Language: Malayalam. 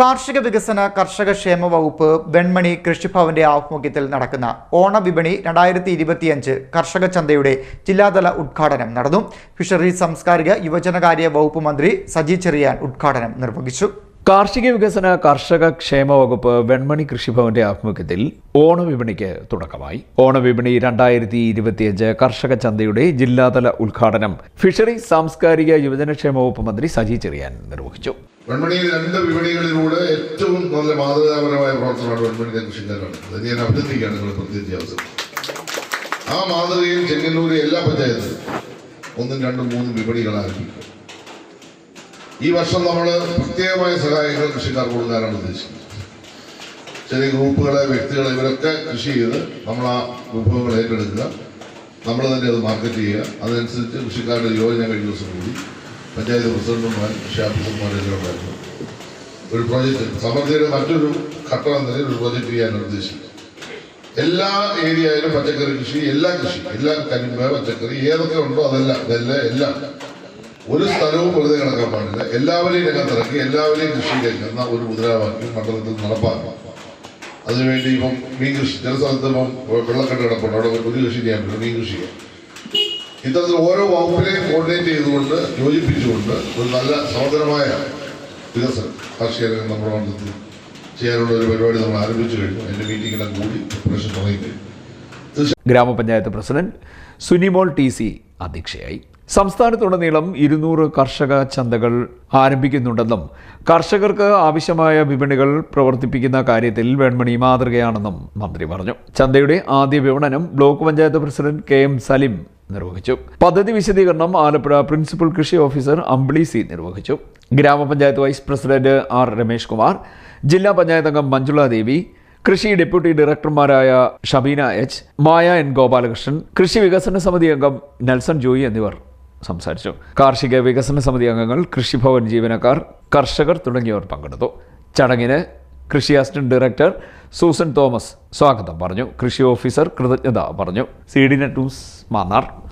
കാർഷിക വികസന കർഷക ക്ഷേമ വകുപ്പ് വെൺമണി കൃഷിഭവന്റെ ആഭിമുഖ്യത്തിൽ നടക്കുന്ന ഓണവിപണി രണ്ടായിരത്തി ഇരുപത്തിയഞ്ച് കർഷക ചന്തയുടെ ജില്ലാതല ഉദ്ഘാടനം നടന്നു. ഫിഷറീസ് സാംസ്കാരിക യുവജനകാര്യ വകുപ്പ് മന്ത്രി സജി ചെറിയാൻ ഉദ്ഘാടനം നിർവഹിച്ചു. കാർഷിക വികസന കർഷക ക്ഷേമ വകുപ്പ് വെൺമണി കൃഷിഭവന്റെ ആഭിമുഖ്യത്തിൽ ഓണവിപണിക്ക് തുടക്കമായി. ഓണവിപണി രണ്ടായിരത്തി ഇരുപത്തിയഞ്ച് കർഷക ചന്തയുടെ ജില്ലാതല ഉദ്ഘാടനം ഫിഷറീസ് സാംസ്കാരിക യുവജനക്ഷേമ വകുപ്പ് മന്ത്രി സജി ചെറിയാൻ നിർവഹിച്ചു. വെൺമണിയിൽ രണ്ട് വിപണികളിലൂടെ ഏറ്റവും നല്ല മാതൃകാപരമായ പ്രവർത്തനമാണ് വെൺമണി കൃഷിക്കാരാണ്. അത് ഞാൻ അഭിനന്ദിക്കുകയാണ് നിങ്ങൾ പ്രത്യേകിച്ച് അവസരം. ആ മാതൃകയിൽ ചെങ്ങന്നൂര് എല്ലാ പഞ്ചായത്തും ഒന്നും രണ്ടും മൂന്നും വിപണികൾ ആരംഭിക്കും ഈ വർഷം നമ്മൾ പ്രത്യേകമായ സഹായങ്ങൾ കൃഷിക്കാർ കൊടുക്കാനാണ് ഉദ്ദേശിക്കുന്നത്. ചെറിയ ഗ്രൂപ്പുകളെ വ്യക്തികളെ ഇവരൊക്കെ കൃഷി ചെയ്ത് നമ്മൾ ആ വിഭവങ്ങൾ ഏറ്റെടുക്കുക. നമ്മൾ തന്നെ അത് മാർക്കറ്റ് ചെയ്യുക. അതനുസരിച്ച് കൃഷിക്കാരുടെ യോജന കഴിഞ്ഞ ദിവസം കൂടി പഞ്ചായത്ത് പ്രസിഡന്റുമാർ കൃഷി ഓഫീസർമാരെല്ലാം ഉണ്ടായിരുന്നു. ഒരു പ്രോജക്റ്റ് സമൃദ്ധിയുടെ മറ്റൊരു ഘട്ടം എന്ന നിലയിൽ ഒരു പ്രോജക്റ്റ് ചെയ്യാൻ നിർദ്ദേശിച്ചു എല്ലാ ഏരിയയിലും പച്ചക്കറി കൃഷി എല്ലാ കൃഷി എല്ലാ കരിമ്പ് പച്ചക്കറി ഏതൊക്കെ ഉണ്ടോ അതെല്ലാം ഇതെല്ലാം എല്ലാം. ഒരു സ്ഥലവും വെറുതെ കിടക്കാൻ പാടില്ല. എല്ലാവരെയും രംഗത്തിറക്കി എല്ലാവരെയും കൃഷിയിലേക്ക് എന്ന ഒരു മുദ്രാവാക്യം മണ്ഡലത്തിൽ നടപ്പാക്കും. അതിനുവേണ്ടി ഇപ്പം മീൻ കൃഷി ചില സ്ഥലത്ത് ഇപ്പം വെള്ളക്കെട്ട് കിടപ്പുണ്ട് അവിടെ ഒരു കൃഷി ചെയ്യാൻ പറ്റും മീൻ കൃഷി ചെയ്യാം ഇത്തരത്തിൽ ഓരോ വകുപ്പിനെയും കോർഡിനേറ്റ് ചെയ്തുകൊണ്ട് യോജിപ്പിച്ചുകൊണ്ട് ഒരു നല്ല സമഗ്രമായ വികസനം കാർഷിക രംഗം നമ്മുടെ മണ്ഡലത്തിൽ ചെയ്യാനുള്ള ഒരു പരിപാടി നമ്മൾ ആരംഭിച്ചു കഴിഞ്ഞു. അതിന്റെ മീറ്റിംഗെല്ലാം കൂടി പ്രിപ്പറേഷൻ തുടങ്ങി ഗ്രാമപഞ്ചായത്ത് പ്രസിഡന്റ് സുനിമോൾ ടി സി അധ്യക്ഷയായി. സംസ്ഥാനത്തുടനീളം ഇരുന്നൂറ് കർഷക ചന്തകൾ ആരംഭിക്കുന്നുണ്ടെന്നും കർഷകർക്ക് ആവശ്യമായ വിപണികൾ പ്രവർത്തിപ്പിക്കുന്ന കാര്യത്തിൽ വെൺമണി മാതൃകയാണെന്നും മന്ത്രി പറഞ്ഞു. ചന്തയുടെ ആദ്യ വിപണനം block panchayat president K M Salim നിർവഹിച്ചു. പദ്ധതി വിശദീകരണം ആലപ്പുഴ പ്രിൻസിപ്പൽ കൃഷി ഓഫീസർ അമ്പിളി സി നിർവഹിച്ചു. ഗ്രാമപഞ്ചായത്ത് vice president R Ramesh Kumar ജില്ലാ പഞ്ചായത്ത് അംഗം മഞ്ജുള ദേവി കൃഷി ഡെപ്യൂട്ടി ഡയറക്ടർമാരായ ഷബീന എച്ച് മായ എൻ ഗോപാലകൃഷ്ണൻ കൃഷി വികസന സമിതി അംഗം നെൽസൺ ജോയി എന്നിവർ സംസാരിച്ചു. കാർഷിക വികസന സമിതി അംഗങ്ങൾ കൃഷിഭവൻ ജീവനക്കാർ കർഷകർ തുടങ്ങിയവർ പങ്കെടുത്തു. ചടങ്ങിന് കൃഷി അസിസ്റ്റന്റ് ഡയറക്ടർ സൂസൻ തോമസ് സ്വാഗതം പറഞ്ഞു. കൃഷി ഓഫീസർ കൃതജ്ഞത പറഞ്ഞു. C D net news Mannar.